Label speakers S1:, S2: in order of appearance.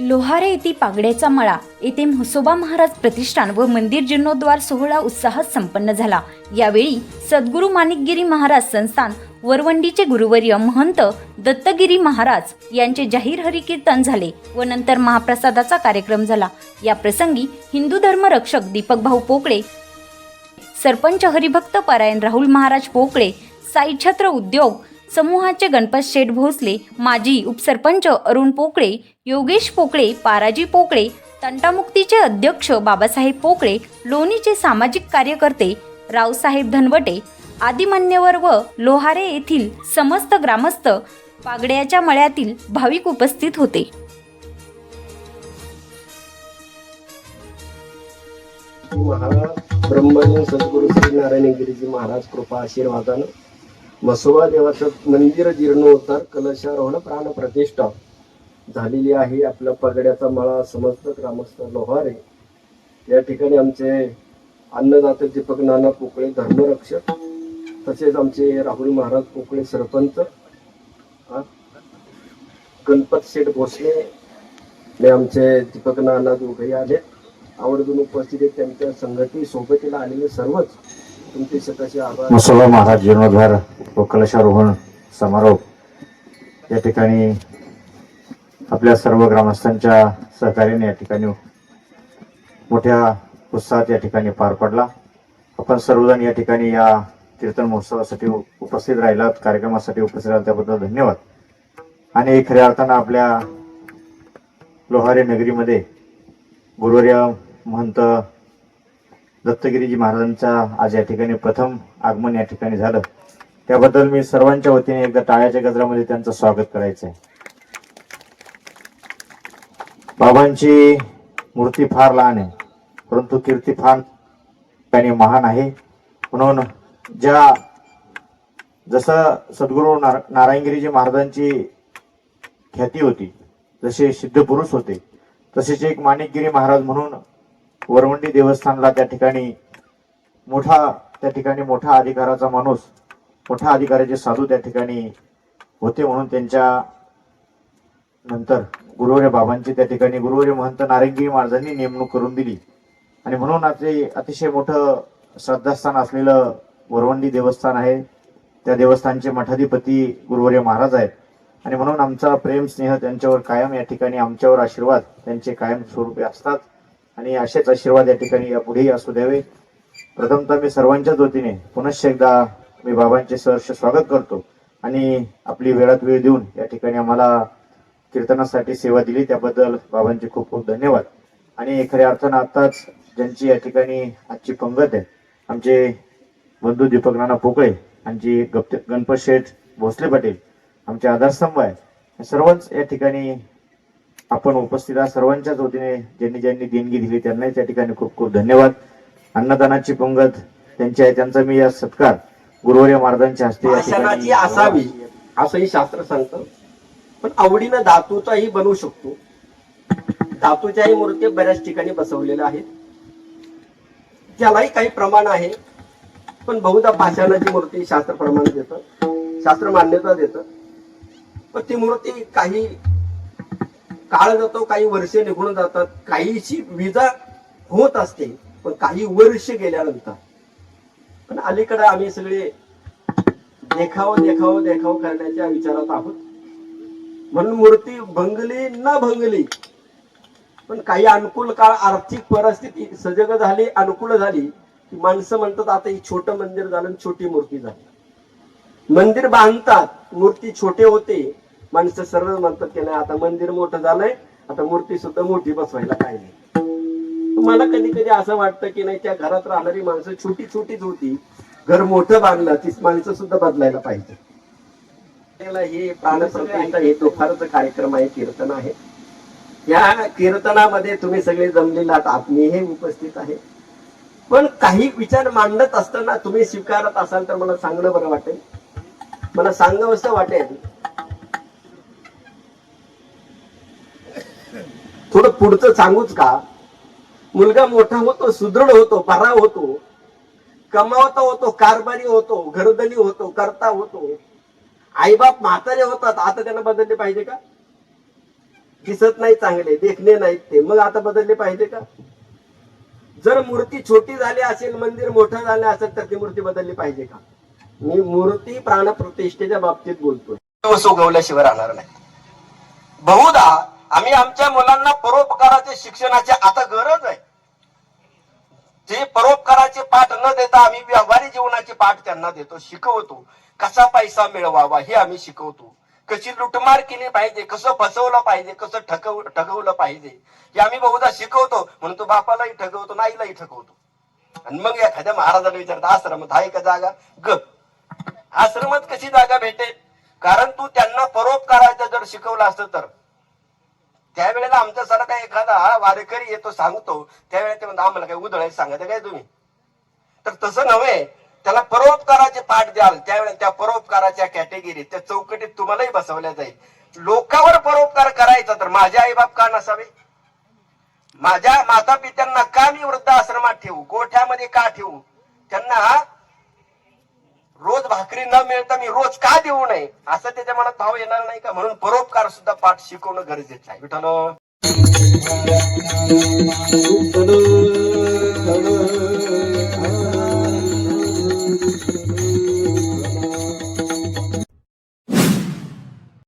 S1: लोहारे येथे पागड्याचा मळा. येथे म्हसोबा महाराज प्रतिष्ठान व मंदिर जीर्णोद्वार सोहळा उत्साहात संपन्न झाला. यावेळी सद्गुरू माणिकगिरी महाराज संस्थान वरवंडीचे गुरुवर्य महंत दत्तगिरी महाराज यांचे जाहीर हरिकीर्तन झाले व नंतर महाप्रसादाचा कार्यक्रम झाला. या प्रसंगी हिंदू धर्म रक्षक दीपक भाऊ पोकळे सरपंच हरिभक्त पारायण राहुल महाराज पोकळे साई छत्र उद्योग समूहाचे गणपत शेठ भोसले माजी उपसरपंच अरुण पोकळे योगेश पोकळे पाराजी पोकळे तंटामुक्तीचे अध्यक्ष बाबासाहेब पोकळे लोणीचे सामाजिक कार्यकर्ते रावसाहेब धनवटे आदी मान्यवर व लोहारे येथील समस्त ग्रामस्थ पागड्याच्या मळ्यातील भाविक उपस्थित होते.
S2: महाराज ब्रह्मजन सद्गुरु श्री नारायणगिरीजी महाराज कृपा आशीर्वादानं मसोबा देवाचं मंदिर जीर्णोत्तर कलशारोहण प्राण प्रतिष्ठा झालेली आहे. आपल्या पगड्याचा मळा समस्त ग्रामस्थ लोहारे. या ठिकाणी आमचे अन्नदाते दीपक नाना पोकळे धर्मरक्षक तसेच आमचे राहुल महाराज पोकळे सरपंच गणपत शेठ भोसले ने आमचे दीपक नाना दोघे आले. आवडून उपस्थित आहेत त्यांच्या संगती. सोबतीला आलेले सर्वच. तुमचे सकाळचे आभार.
S3: महाराज जीर्णोद्धार. व कलशारोहण समारोह या ठिकाणी आपल्या सर्व ग्रामस्थांच्या सहकार्याने या ठिकाणी मोठ्या उत्साहात या ठिकाणी पार पडला. आपण सर्वजण या ठिकाणी या कीर्तन महोत्सवासाठी उपस्थित राहिलात. कार्यक्रमासाठी उपस्थित राहिला त्याबद्दल धन्यवाद. आणि खऱ्या अर्थानं आपल्या लोहारे नगरीमध्ये गुरुवर्य महंत दत्तगिरीजी महाराजांचा आज या ठिकाणी प्रथम आगमन या ठिकाणी झालं. त्याबद्दल मी सर्वांच्या वतीने एकदा टाळ्याच्या गजरामध्ये त्यांचं स्वागत करायचं आहे बाबांची मूर्ती फार लहान आहे परंतु कीर्ती फार त्याने महान आहे. म्हणून ज्या जसं सद्गुरू नार नारायणगिरीजी महाराजांची ख्याती होती जसे सिद्धपुरुष होते तसेच एक माणिकगिरी महाराज म्हणून वरवंडी देवस्थानला त्या ठिकाणी मोठा त्या ठिकाणी मोठा अधिकाराचा माणूस मोठ्या अधिकाऱ्याचे साधू त्या ठिकाणी होते म्हणून त्यांच्या नंतर गुरुवर्य बाबांची त्या ठिकाणी गुरुवर्य महंत नारंगी महाराजांनी नेमणूक करून दिली. आणि म्हणून ते अतिशय मोठं श्रद्धास्थान असलेलं वरवंडी देवस्थान आहे. त्या देवस्थानचे मठाधिपती गुरुवर्य महाराज आहेत. आणि म्हणून आमचा प्रेम स्नेह त्यांच्यावर कायम या ठिकाणी आमच्यावर आशीर्वाद त्यांचे कायम स्वरूपी असतात. आणि असेच आशीर्वाद या ठिकाणी यापुढेही असू द्यावे. प्रथमतः मी सर्वांच्याच वतीने पुनश्च एकदा मी बाबांचे सहर्ष स्वागत करतो. आणि आपली वेळात वेळ देऊन या ठिकाणी आम्हाला कीर्तनासाठी सेवा दिली. त्याबद्दल बाबांचे खूप खूप धन्यवाद. आणि खऱ्या अर्थानं आताच ज्यांची या ठिकाणी आजची पंगत आहे आमचे बंधू दीपक नाना पोकळे आमची गप्त गणपत शेठ भोसले पाटील आमचे आधारस्तंभ आहे सर्वच या ठिकाणी आपण उपस्थित आहात. सर्वांच्याच वतीने ज्यांनी ज्यांनी देणगी दिली त्यांनाही त्या ठिकाणी खूप खूप धन्यवाद. अन्नदानाची पंगत त्यांची आहे त्यांचा मी या सत्कार गुरुवर्य महाराजांच्या हस्ते या
S2: असावी असंही शास्त्र सांगतं. पण आवडीनं धातूचाही बनवू शकतो. धातूच्याही मूर्ती बऱ्याच ठिकाणी बसवलेल्या आहेत. त्यालाही काही प्रमाण आहे पण बहुधा पाषाणाची मूर्ती शास्त्र प्रमाण देतं शास्त्र मान्यता देतं. पण ती मूर्ती काही काळ जातो काही वर्ष निघून जातात. काहीशी विजा होत असते पण काही वर्ष गेल्यानंतर पण अलीकडे आम्ही सगळे देखाव देखाव देखाव करण्याच्या विचारात आहोत. म्हणून मूर्ती भंगली न भंगली पण काही अनुकूल काळ आर्थिक परिस्थिती सजग झाली अनुकूल झाली की माणसं म्हणतात आता ही छोटं मंदिर झालं आणि छोटी मूर्ती झाली. मंदिर बांधतात मूर्ती छोटे होते माणसं सरळ म्हणतात की नाही आता मंदिर मोठं झालंय आता मूर्ती सुद्धा मोठी बसवायला काय नाही मला कधी कधी असं वाटतं की नाही त्या घरात राहणारी माणसं छोटी छोटीच होती. घर मोठं बांधलं तीच माणसं सुद्धा बदलायला पाहिजे. त्याला हे प्राणप्रतिष्ठा हे दुपारचा कार्यक्रम आहे कीर्तन आहे. या कीर्तनामध्ये तुम्ही सगळे जमलेला आहात हे उपस्थित आहे. पण काही विचार मांडत असताना तुम्ही स्वीकारत असाल तर मला सांगणं बरं वाटेल. मला सांगावंसं वाटेल. थोडं पुढचं सांगूच का? मुलगा मोठा होतो सुदृढ होतो बरा होतो कमावता होतो कारभारी होतो घरधनी होतो करता होतो. आईबाप म्हातारे होतात आता त्यांना बदलले पाहिजे का? दिसत नाही चांगले देखणे नाहीत ते. मग आता बदलले पाहिजे का? जर मूर्ती छोटी झाली असेल मंदिर मोठं झालं असेल तर ती मूर्ती बदलली पाहिजे का? मी मूर्ती प्राणप्रतिष्ठेच्या बाबतीत बोलतोय. दिवस उगवल्याशिवाय राहणार नाही. बहुधा आम्ही आमच्या मुलांना शिक्षणाची आता गरज आहे. ते परोपकाराचे पाठ न देता आम्ही व्यवहारी जीवनाचे पाठ त्यांना देतो शिकवतो. कसा पैसा मिळवावा हे आम्ही शिकवतो. कशी लुटमार केली पाहिजे कसं फसवलं पाहिजे कसं ठकव ठगवलं पाहिजे हे आम्ही बहुधा शिकवतो. म्हणून तो बापालाही ठगवतो नाहीलाही ठगवतो. आणि मग एखाद्या महाराजाला विचारता आश्रमात आहे का जागा? ग आश्रमात कशी जागा भेटेल? कारण तू त्यांना परोपकाराचं जर शिकवलं असतं तर. त्यावेळेला आमच्यासारखा एखादा वारकरी येतो सांगतो. त्यावेळेला ते म्हणतो आम्हाला काय उधळायचं सांगत काय तुम्ही? तर तसं नव्हे. त्याला परोपकाराचे पाठ द्याल. त्यावेळेला त्या परोपकाराच्या कॅटेगरीत त्या चौकटीत तुम्हालाही बसवल्या जाईल. लोकांवर परोपकार करायचा तर माझे आईबाप का नसावे? माझ्या माता पित्यांना का मी वृद्धाश्रमात ठेवू? गोठ्यामध्ये का ठेवू? त्यांना नोकरी न मिळता मी रोज का देऊ नये? असं त्याच्या मनात भाव येणार नाही का? म्हणून परोपकार सुद्धा पाठ शिकवणं गरजेचं आहे. विठ्ठल